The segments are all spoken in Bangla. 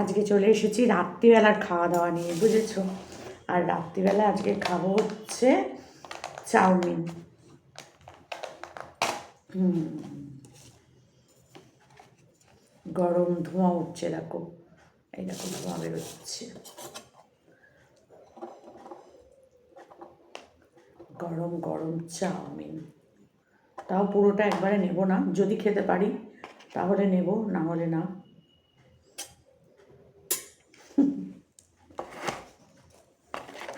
আজকে চলে এসেছি রাত্রিবেলার খাওয়া দাওয়া নিয়ে, বুঝেছ? আর রাত্রিবেলা আজকে খাব হচ্ছে চাউমিন। গরম ধোঁয়া উঠছে, দেখো। এই দেখো, ধোঁয়া বেরোচ্ছে। গরম গরম চাউমিন। তাও পুরোটা একবারে নেব না, যদি খেতে পারি তাহলে নেব, না হলে না।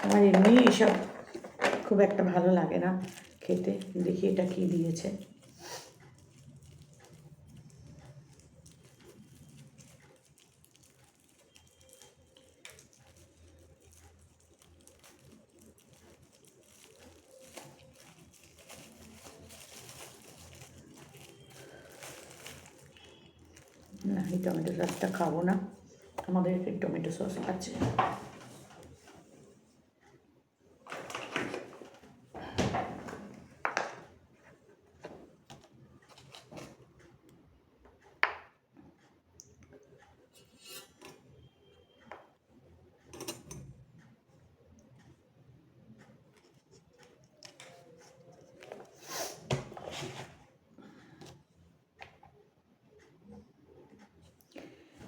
আমার এমনি এসব খুব একটা ভালো লাগে না খেতে। দেখি এটা কি দিয়েছে। না, এই টমেটো সসটা খাব না। আমাদের টমেটো সস আছে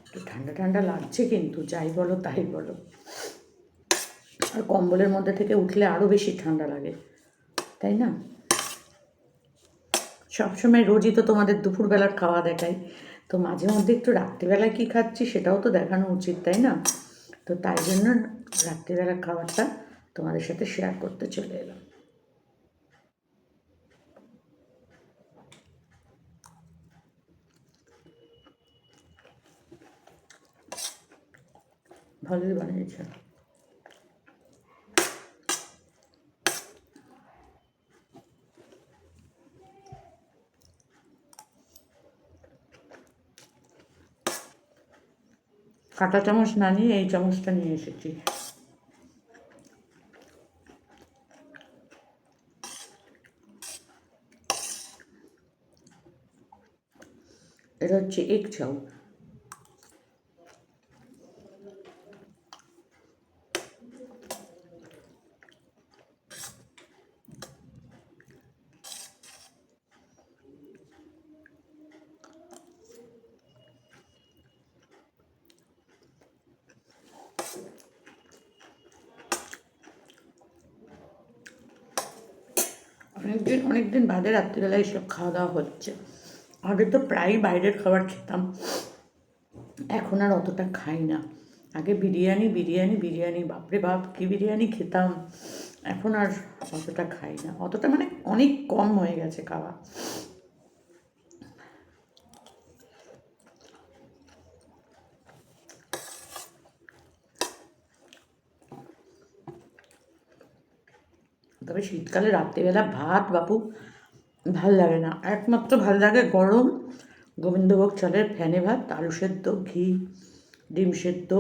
একটু ঠান্ডা ঠান্ডা লাগছে কিন্তু, যাই বলো তাই বলো। আর কম্বলের মধ্যে থেকে উঠলে আরও বেশি ঠান্ডা লাগে, তাই না? সবসময় রোজই তো তোমাদের দুপুরবেলার খাওয়া দেখাই, তো মাঝে মধ্যে একটু রাত্রিবেলায় কী খাচ্ছি সেটাও তো দেখানো উচিত, তাই না? তো তাই জন্য রাত্রিবেলার খাবারটা তোমাদের সাথে শেয়ার করতে চলে এলাম। ভালোই বানিয়েছে। কাঁটা চামচ না নিয়ে এই চামচটা নিয়ে এসেছি। এটা হচ্ছে এক চাউ অনেকদিন অনেকদিন বাদে রাত্রিবেলায় সব খাওয়া দাওয়া হচ্ছে। আগে তো প্রায়ই বাইরের খাবার খেতাম। এখন আর অতটা খাই না। আগে বিরিয়ানি বিরিয়ানি বিরিয়ানি, বাপরে বাপ, কী বিরিয়ানি খেতাম। এখন আর অতটা খাই না। অতটা মানে অনেক কম হয়ে গেছে খাওয়া। তবে শীতকালে রাত্রিবেলা ভাত বাপু, ভালো লাগে না। একমাত্র ভালো লাগে গরম, গোবিন্দভোগ চালের ফ্যানে ভাত, আলু সেদ্ধ, ঘি, ডিম সেদ্ধ,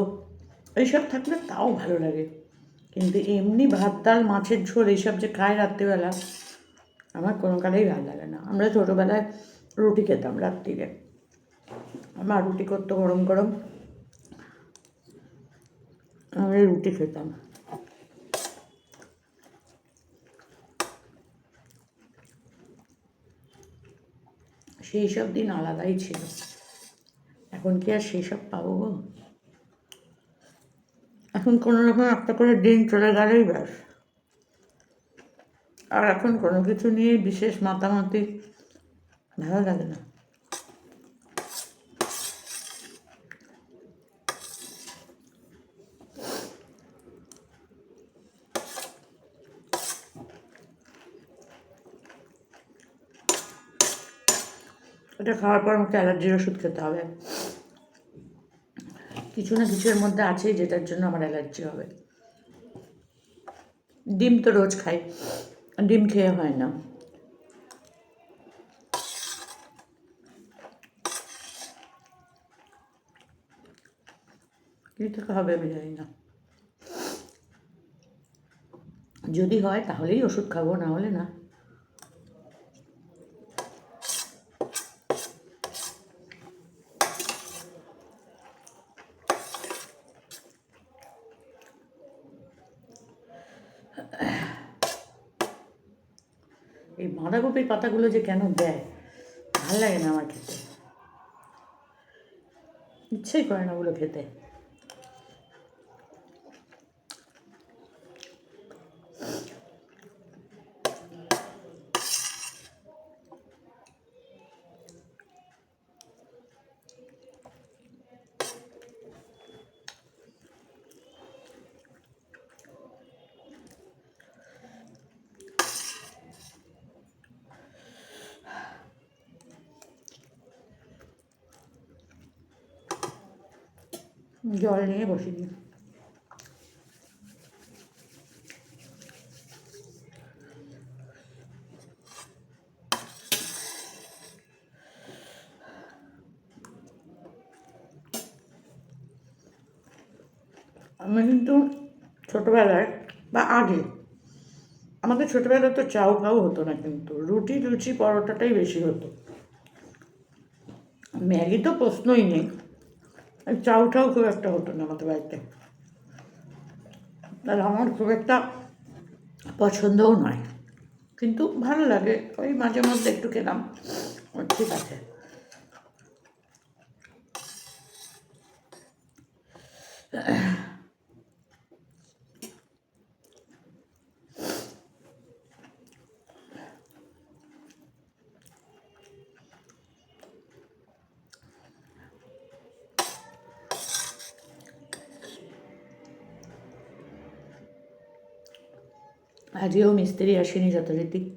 এইসব থাকলে তাও ভালো লাগে। কিন্তু এমনি ভাত, ডাল, মাছের ঝোল এইসব যে খায় রাত্রিবেলা, আমার কোনো কালেই ভালো লাগে না। আমরা ছোটোবেলায় রুটি খেতাম রাত্রিরে। আমার রুটি করতো গরম গরম আমরা রুটি খেতাম। সেই সব দিন আলাদাই ছিল। এখন কি আর সেই সব পাবো গো? এখন কোনো রকম একটা করে দিন চলে গেলেই ব্যাস। আর এখন কোনো কিছু নিয়ে বিশেষ মাতামাতি ভালো লাগে না। এটা খাওয়ার পর আমাকে অ্যালার্জির ওষুধ খেতে হবে। কিছু না কিছুর মধ্যে আছে যেটার জন্য আমার অ্যালার্জি হবে। ডিম তো রোজ খাই, ডিম খেয়ে হয় না। কী থেকে হবে আমি জানি না। যদি হয় তাহলেই ওষুধ খাব, না হলে না। এই বাঁধাকপির পাতাগুলো যে কেন দেয়? ভালো লাগে না আমার খেতে। ইচ্ছেই করে না ওগুলো খেতে। জল নিয়ে বসে দিই আমি কিন্তু ছোটোবেলায় বা আগে, আমাদের ছোটোবেলায় তো চাউ ফাউ হতো না কিন্তু, রুটি, লুচি, পরোটাটাই বেশি হতো। ম্যাগি তো প্রশ্নই নেই। চাউটাও খুব একটা হতো না আমাদের বাড়িতে। আর আমার খুব একটা পছন্দও নয়। কিন্তু ভালো লাগে, ওই মাঝে মধ্যে একটু খেলাম। ঠিক আছে। আজকেও মিস্ত্রি আসেনি যথারীতি।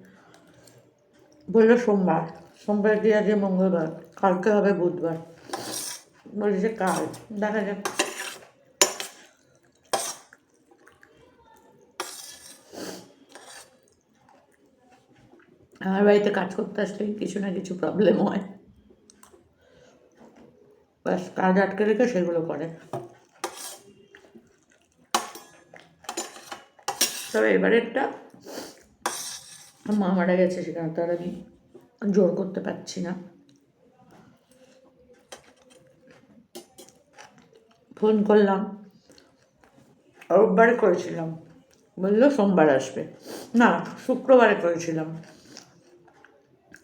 বলল সোমবার। সোমবার দিয়ে আজকে মঙ্গলবার? কালকে হবে বুধবার। বলেছে কাল। দেখা যাক। আমার বাড়িতে কাজ করতে আসলেই কিছু না কিছু প্রবলেম হয়। ব্যাস কাজ আটকে রেখে সেগুলো করে। তবে এবারেরটা মা মারা গেছে সেখানে তো আর আমি জোর করতে পারছি না। ফোন করলাম, রোববারে করেছিলাম। বলল সোমবার আসবে। না, শুক্রবারে করেছিলাম।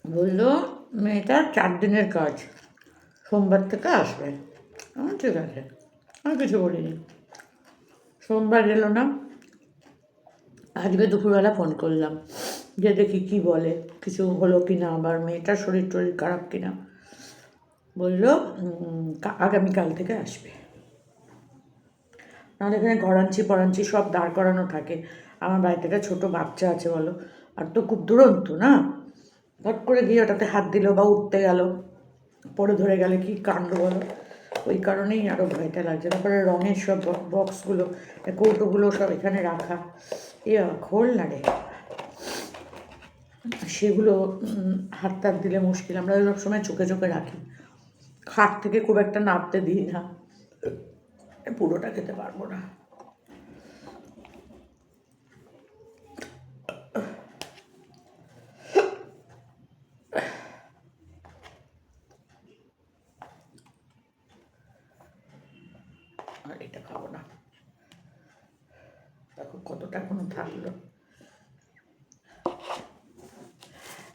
বলল মেয়েটার চার দিনের কাজ, সোমবার থেকে আসবে। ঠিক আছে। আমি কিছু বলিনি। সোমবার এলো না। আজকে দুপুরবেলা ফোন করলাম যে দেখি কি বলে, কিছু হলো কি না আবার মেয়েটার শরীর টরীর খারাপ কি না বলল আগামীকাল থেকে আসবে। নাহলে এখানে ঘরাঞ্চি পরাঞ্চি সব দাঁড় করানো থাকে। আমার বাড়িতে একটা ছোটো বাচ্চা আছে বলো, আর তো খুব দুরন্ত না? হট করে গিয়ে ওটাতে হাত দিল বা উঠতে গেল পড়ে ধরে গেলে কি কাণ্ড বলো? ওই কারণেই আরও ভয়টা লাগছে। তারপরে রঙের সব বক্সগুলো কৌটোগুলো সব এখানে রাখা। এ বাবা, খোল না রে সেগুলো হাত টাত দিলে মুশকিল। আমরা সব সময় চোখে চোখে রাখি। খাট থেকে খুব একটা নামতে দিই না। পুরোটা খেতে পারব না। আর এটা খাব না। দেখো কতটা এখনও থাকল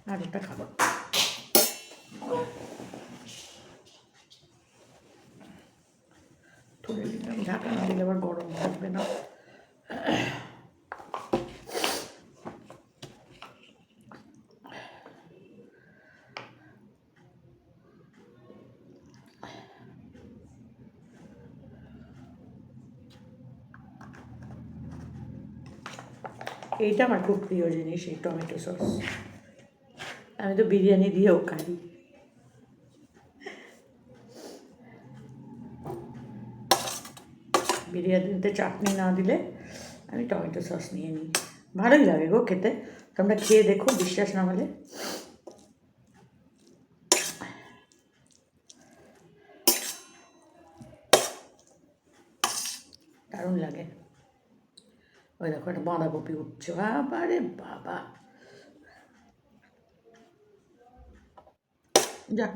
আর একটা খাব। ঢাকা না দিলে আবার গরম থাকবে না এইটা আমার খুব প্রিয় জিনিস, এই টমেটো সস। আমি তো বিরিয়ানি দিয়েও খাই। বিরিয়ানিতে চাটনি না দিলে আমি টমেটো সস নিয়ে নিই। ভালোই লাগে গো খেতে। তোমরা খেয়ে দেখো, বিশ্বাস না হলে। দারুণ লাগে। ওই দেখো একটা বাঁধাকপি উঠছে বাবারে বাবা যাক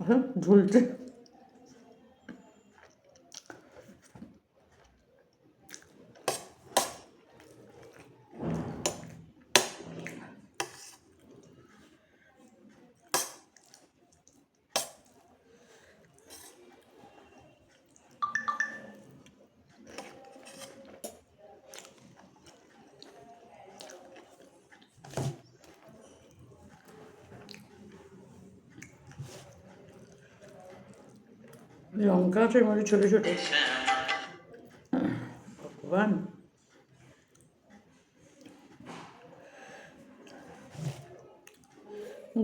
হ্যাঁ ঝুলছে লঙ্কা আছে এর মধ্যে ছোটো ছোটো। ভগবান।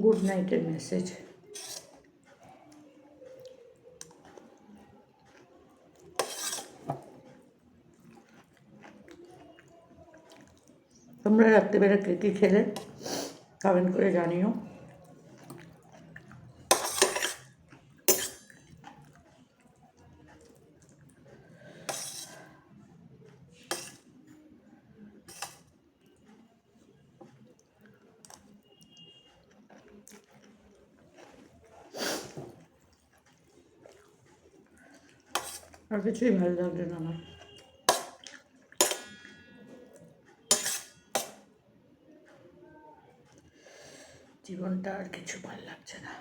গুড নাইটের মেসেজ। তোমরা রাত্রিবেলা কে কী খেলে কমেন্ট করে জানিও। আর কিছুই ভালো লাগল না আমার। জীবনটা আর কিছু ভালো লাগছে না।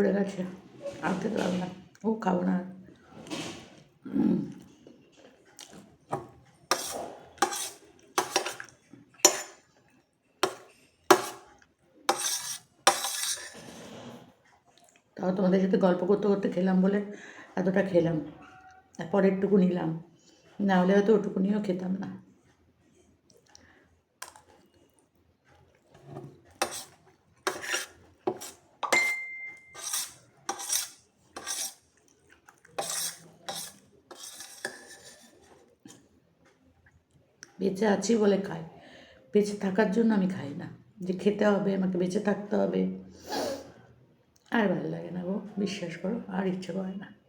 ভরে গেছে, আর খেতে পারব না ও খাব না। তাও তোমাদের সাথে গল্প করতে করতে খেলাম বলে এতটা খেলাম, তারপর একটুকু নিলাম, না হলে হয়তো ওটুকু নিয়েও খেতাম না বেঁচে আছি বলে খাই বেঁচে থাকার জন্য আমি খাই না। যে খেতে হবে, আমাকে বেঁচে থাকতে হবে। আর ভালো লাগে না গো, বিশ্বাস করো, আর ইচ্ছে করে না।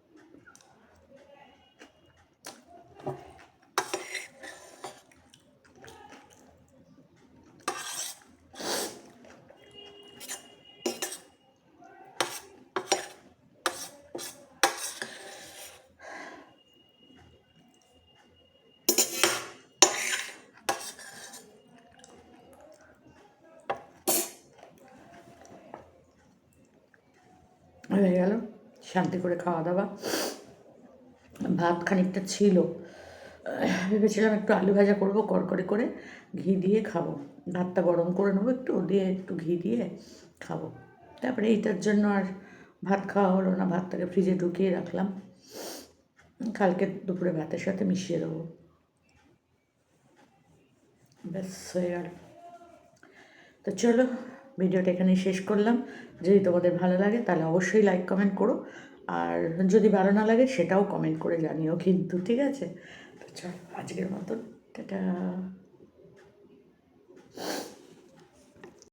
হয়ে গেল, শান্তি করে খাওয়া দাওয়া। ভাত খানিকটা ছিল, ভেবেছিলাম একটু আলু ভাজা করব, কড়কড়ি করে ঘি দিয়ে খাব। ভাতটা গরম করে নেব একটু, দিয়ে একটু ঘি দিয়ে খাব। তারপরে এইটার জন্য আর ভাত খাওয়া হলো না, ভাতটাকে ফ্রিজে ঢুকিয়ে রাখলাম। কালকে দুপুরে ভাতের সাথে মিশিয়ে দেবো। ব্যাস, হয়ে গেল। তো চলো ভিডিওটা এখানে শেষ করলাম। যদি তোমাদের ভালো লাগে, তাহলে অবশ্যই লাইক কমেন্ট করো। আর যদি ভালো না লাগে, সেটাও কমেন্ট করে জানিও কিন্তু, ঠিক আছে? তো চল, আজকের মতন, টাটা।